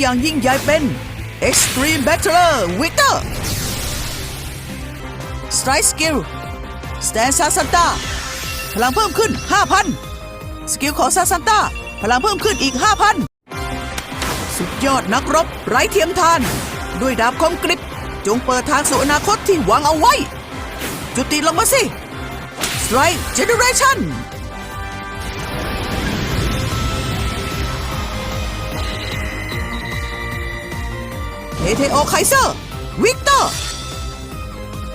อย่างยิ่งใหญ่เป็น Extreme Battler Victor Strike Skill Stand Sasanta พลังเพิ่มขึ้น 5,000 สกิลของซาซันตาพลังเพิ่มขึ้นอีก 5,000 สุดยอดนักรบไร้เทียมทาน ด้วยดาบคมกริบ จงเปิดทางสู่อนาคตที่หวังเอาไว้ จุติลงมาสิ Strike Generation เมเทโอไคเซอร์ วิกเตอร์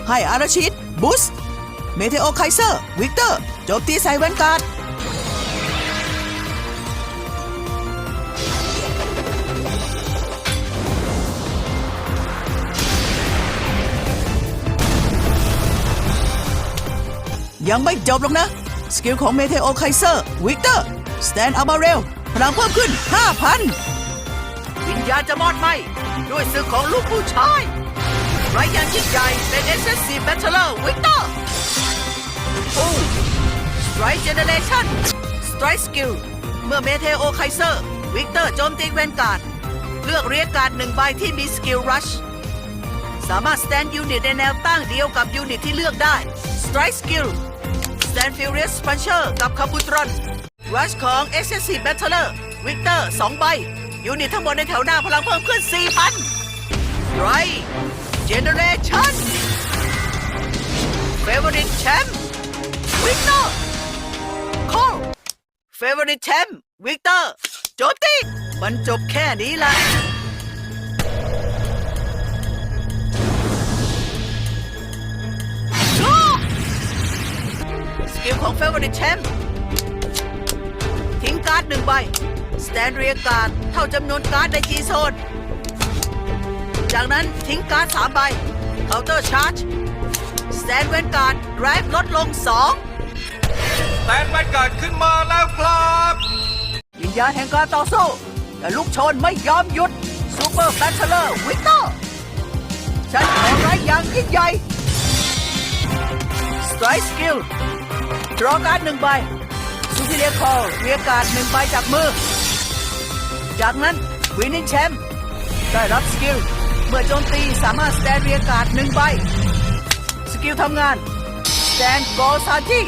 ให้อาราชิตบูสเมเทโอไคเซอร์ วิกเตอร์ โจมตีใส่แวนการ์ดยังไม่จบหรอกนะ สกิลของเมเทโอไคเซอร์ วิกเตอร์ สแตนอัลบาเรลพลังเพิ่มขึ้น 5,000 วิญญาจะมอดไหมด้วยศึกของลูกผู้ชายไรอย่างยิ่งใหญ่เป็น SSC Battler Victor โอ้ Strike Generation Strike Skill เมื่อเมเทโอไคเซอร์วิกเตอร์โจมตีแวนการ์ด เลือกเรียกการ์ดหนึ่งใบที่มีสกิล Rush สามารถ stand unit ในแนวตั้งเดียวกับยูนิตที่เลือกได้ Strike Skill Stand Furious Puncher กับคาบูตรอน Rush ของ SSC Battler Victor 2ใบ ยูนิตทั้งหมดในแถวหน้าพลังเพิ่มขึ้น 4,000ไรเจเนเรชั่นเฟเวอริตแชมป์วิกเตอร์คอลเฟเวอริตแชมป์วิกเตอร์โจตี้มันจบแค่นี้ละสกิลของเฟเวอริตแชมป์ทิ้งการ์ดหนึ่งใบ สแตนเรียการ์ดเท่าจำนวนการ์ดในจีโซน จากนั้นทิ้งการ์ดสามใบเคาน์เตอร์ชาร์จสแตนเวนการ์ดแรฟลดลงสองแตนแวนการ์ดขึ้นมาแล้วครับวิญญาณแห่งการต่อสู้ แต่ลูกชนไม่ยอมหยุดซูเปอร์แบทเทอร์วิกเตอร์ฉันขอร้ายอย่างยิ่งใหญ่สไตรสกิลดรอการ์ดหนึ่งใบซูเปอร์เรียคอลเรียกการ์ดหนึ่งใบจากมือ จากนั้นวินนิ่งแชมป์ได้รับสกิล เมื่อโจมตีสามารถสแตนเรียการ์ดหนึ่งใบ สกิลทำงานสแตนโกซาจิ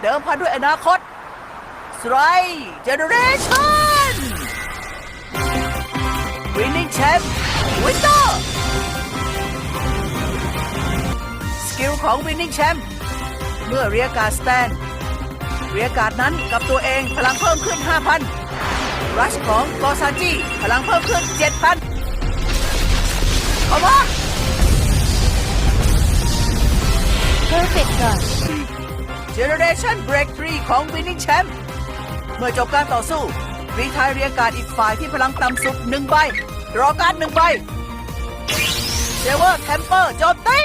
เดิมพันด้วยอนาคต Strike Generation Winning Champ Winter สกิลของ Winning Champ เมื่อเรียการสแตนเรียการนั้นกับตัวเองพลังเพิ่มขึ้น 5,000 รัชของกอซาจิพลังเพิ่มขึ้น7,000ขอมา Perfect Rush Generation Break 3ของ Winning Champ เมื่อจบการต่อสู้รีไทายเรียงการดอีกฝ่ายที่พลังต่ำสุดหนึ่งใบรอการดหนึ่งใบเซเวอร์แคมเปอร์โจมตี